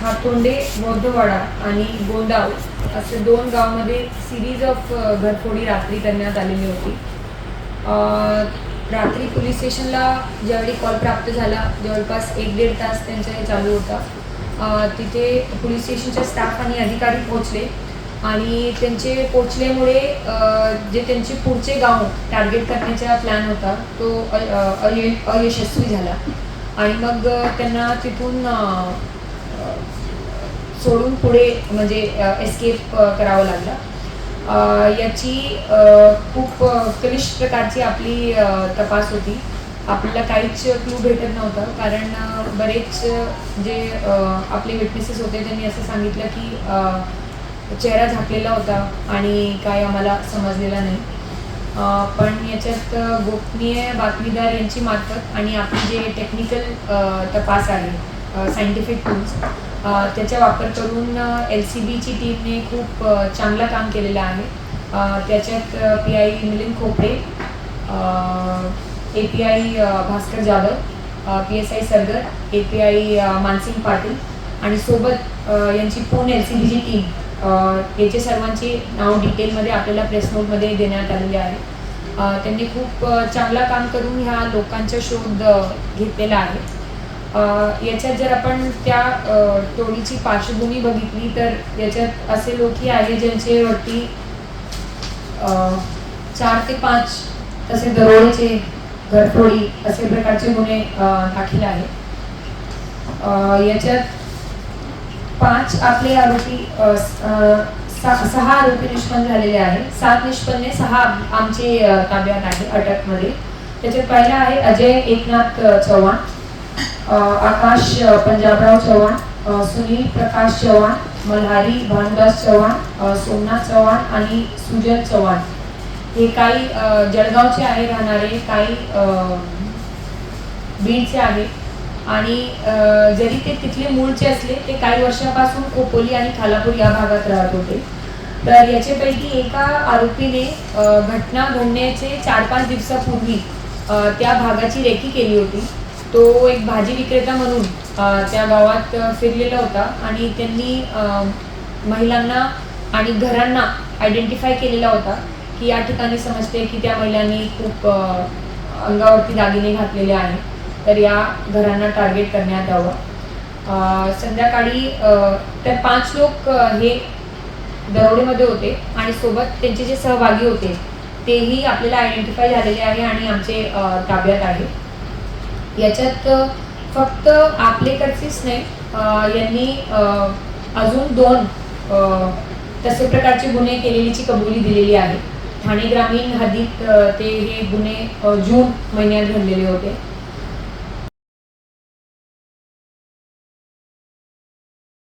हातोंडे बौद्धवाडा आणि गोंदाव असे दोन गावामध्ये सिरीज ऑफ घरफोडी रात्री करण्यात आलेली होती. रात्री पोलीस स्टेशनला ज्यावेळी कॉल प्राप्त झाला जवळपास एक दीड तास त्यांचा हे चालू होता. तिथे पोलीस स्टेशनच्या स्टाफ आणि अधिकारी पोहोचले आणि त्यांचे पोचल्यामुळे जे त्यांचे पुढचे गाव टार्गेट करण्याचा प्लॅन होता तो अय- अयशस्वी झाला. आणि मग त्यांना तिथून सोडून पुढे म्हणजे एस्केप करावं लागला. याची खूप क्लिष्ट प्रकारची आपली तपास होती. आपल्याला काहीच क्लू भेटत नव्हता. कारण बरेच जे आपले विटनेसेस होते त्यांनी असं सांगितलं की चेहरा झाकलेला होता आणि काय आम्हाला समजलेला नाही. पण याच्यात गोपनीय बातमीदार यांची मार्फत आणि आपली जे टेक्निकल तपास आहे सायंटिफिक टूल्स त्याचा वापर करून एल सी बीची टीमने खूप चांगलं काम केलेलं आहे. त्याच्यात P I Milind Khopade A P I Bhaskar Jadhav P S I Sargar A P I Mansing Patil आणि सोबत यांची पूर्ण एल सी बीची टीम याचे सर्वांचे नाव डिटेलमध्ये आपल्याला प्रेस नोटमध्ये देण्यात आलेले आहे. त्यांनी खूप चांगला चांगलं काम करून ह्या लोकांचा शोध घेतलेला आहे. याच्यात जर आपण त्या टोळीची पार्श्वभूमी बघितली तर याच्यात असे लोकही आहे ज्यांचे वरती चार ते पाच तसे दरोडेचे घरफोडी असे प्रकारचे गुन्हे दाखल आहेत. याच्यात पाच आपले आरोपी सहा आरोपी निष्पन्न झालेले आहे सात निष्पन्ने सहा आमचे ताब्यात आहे अटकमध्ये. त्याच्यात पहिला आहे अजय एकनाथ चव्हाण. आकाश पंजाबराव चव्हाण सुनील प्रकाश चव्हाण मल्हारी भानुदास चव्हाण सोमनाथ चव्हाण आणि सुजन चव्हाण. हे काही जळगावचे आहे राहणारे काही बीडचे आहे. आणि जरी ते तिथले मूळचे असले ते काही वर्षापासून खोपोली आणि खालापूर या भागात राहत होते. तर याच्यापैकी एका आरोपीने घटना घडण्याचे चार पाच दिवसापूर्वी त्या भागाची रेकी केली होती. तो एक भाजी विक्रेता म्हणून त्या गावात फिरलेला होता आणि त्यांनी महिलांना आणि घरांना आयडेंटिफाय केलेला होता की या ठिकाणी समजते की त्या महिलांनी खूप अंगावरती दागिने घातलेले आहेत तर या घरांना टार्गेट करण्यात यावं. संध्याकाळी तर पाच लोक हे दरोडेमध्ये होते आणि सोबत त्यांचे जे सहभागी होते तेही आपल्याला आयडेंटिफाय झालेले आहे आणि आमचे ताब्यात आहे. याच्यात फक्त आपलेकडचीच नाही यांनी अजून दोन तसे प्रकारचे गुन्हे केलेलीची कबुली दिलेली आहे. ठाणे ग्रामीण हद्दीत ते हे गुन्हे जून महिन्यात घडलेले होते.